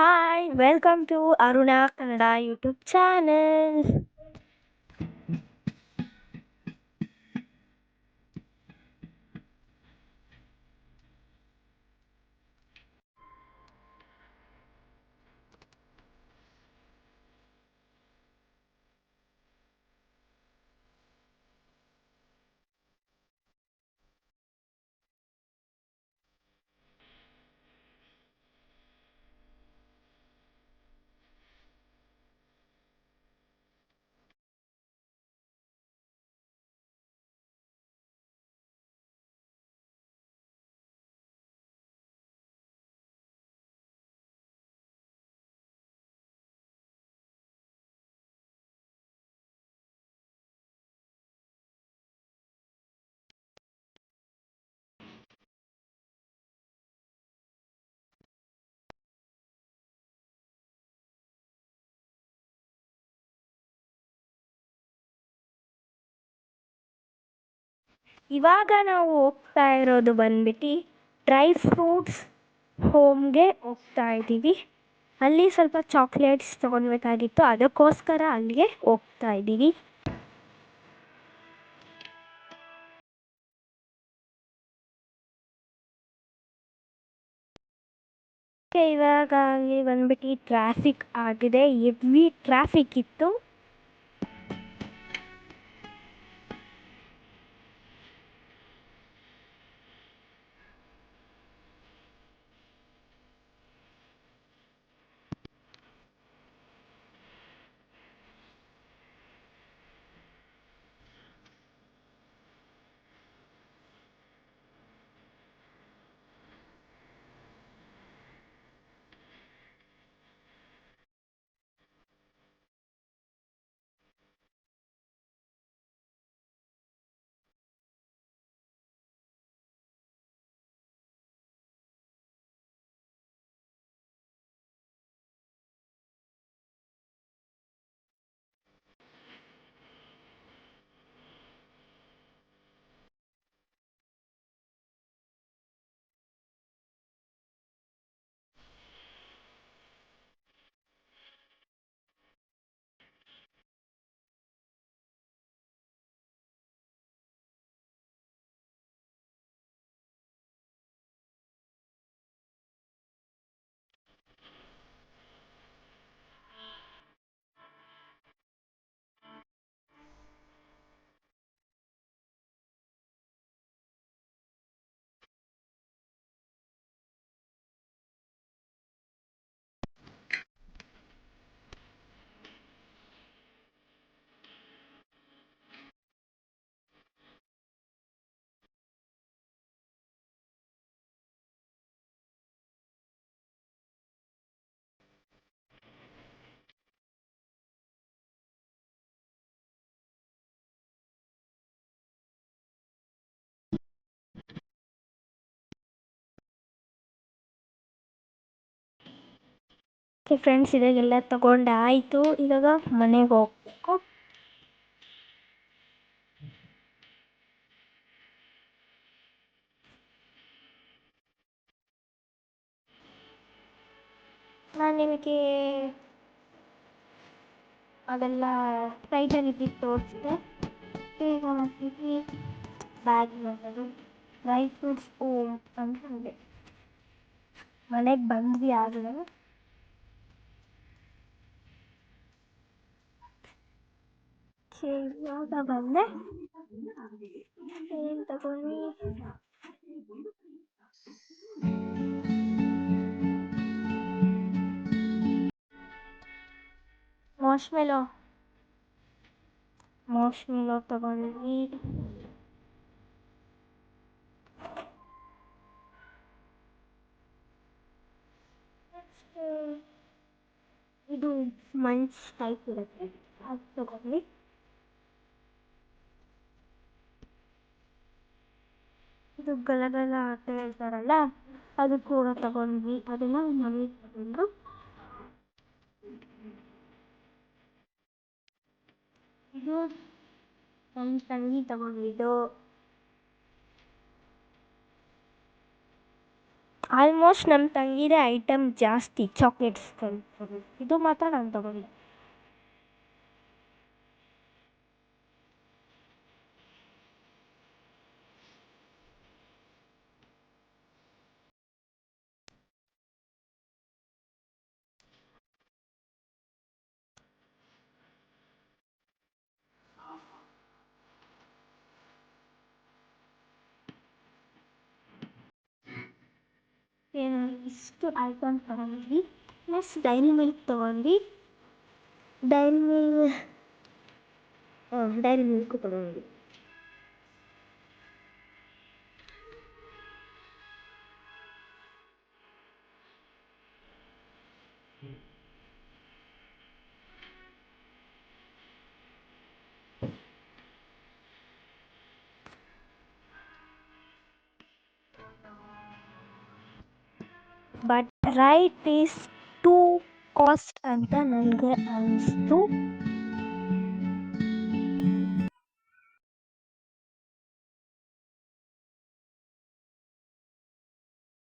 hi welcome to Aruna Kannada YouTube channel ಇವಾಗ ನಾವು ಹೋಗ್ತಾ ಇರೋದು ಬಂದ್ಬಿಟ್ಟು ಡ್ರೈ ಫ್ರೂಟ್ಸ್ ಹೋಮ್ಗೆ ಹೋಗ್ತಾ ಇದ್ದೀವಿ. ಅಲ್ಲಿ ಸ್ವಲ್ಪ ಚಾಕ್ಲೇಟ್ಸ್ ತೊಗೊಳ್ಬೇಕಾಗಿತ್ತು. ಅದಕ್ಕೋಸ್ಕರ ಅಲ್ಲಿಗೆ ಹೋಗ್ತಾ ಇದ್ದೀವಿ. ಇವಾಗ ಅಲ್ಲಿ ಬಂದ್ಬಿಟ್ಟು ಟ್ರಾಫಿಕ್ ಆಗಿದೆ. ಎವಿ ಟ್ರಾಫಿಕ್ ಇತ್ತು. ಓಕೆ ಫ್ರೆಂಡ್ಸ್, ಇದಾಗೆಲ್ಲ ತಗೊಂಡಾಯಿತು ಇವಾಗ ಮನೆಗೆ ಹೋಗ್ಬೇಕು. ನಾನು ನಿಮಗೆ ಅದೆಲ್ಲ ಸೈಟಲ್ಲಿ ಇದ್ದಿದ್ದು ತೋರಿಸಿದೆ. ಈಗ ಮತ್ತಿಗೆ ಬ್ಯಾಗ್ ಮಾಡೋದು ಡ್ರೈ ಫ್ರೂಟ್ಸ್ ಓಮ್ ಅಂತಂದೆ ಮನೆಗೆ ಬಂದ್ವಿ ಆಗಲೇ. ಇವಾಗ ಬಂದೆ ಏನು ತಗೊಂಡ್ವಿ ಮಾರ್ಶ್ಮೆಲೋ ಮಾರ್ಶ್ಮೆಲೋ ತಗೊಂಡ್ವಿ ಇದು ಮಂಚ್ ಟೈಪ್ ಇರುತ್ತೆ ಅದು ತಗೊಂಡ್ವಿ ಇದು ಗಲಗಲ ಅಂತ ಹೇಳ್ತಾರಲ್ಲ, ಅದು ಕೂಡ ತಗೊಂಡ್ವಿ. ಅದನ್ನ ಮಮ್ಮಿ ತಗೊಂಡು ಇದು ನಮ್ಮ ತಂಗಿ ತಗೊಂಡಿದ್ದು ಆಲ್ಮೋಸ್ಟ್ ನಮ್ಮ ತಂಗಿದೇ ಐಟಮ್ ಜಾಸ್ತಿ ಚಾಕ್ಲೇಟ್ಸ್ ಇದು ಮಾತ್ರ ನಾನು ತಗೊಂಡೆ ಏನು ಇಷ್ಟು ಐಟಮ್ ತಗೊಂಡ್ವಿ ನೆಕ್ಸ್ಟ್ ಡೈರಿ ಮಿಲ್ಕ್ ತೊಗೊಂಡ್ವಿ ಡೈರಿ ಮಿಲ್ ಹಾಂ ಡೈರಿ ಮಿಲ್ಕು ತೊಗೊಂಡ್ವಿ but right is too cost ಅಂತ ನನಗೆ ಅನಿಸ್ತು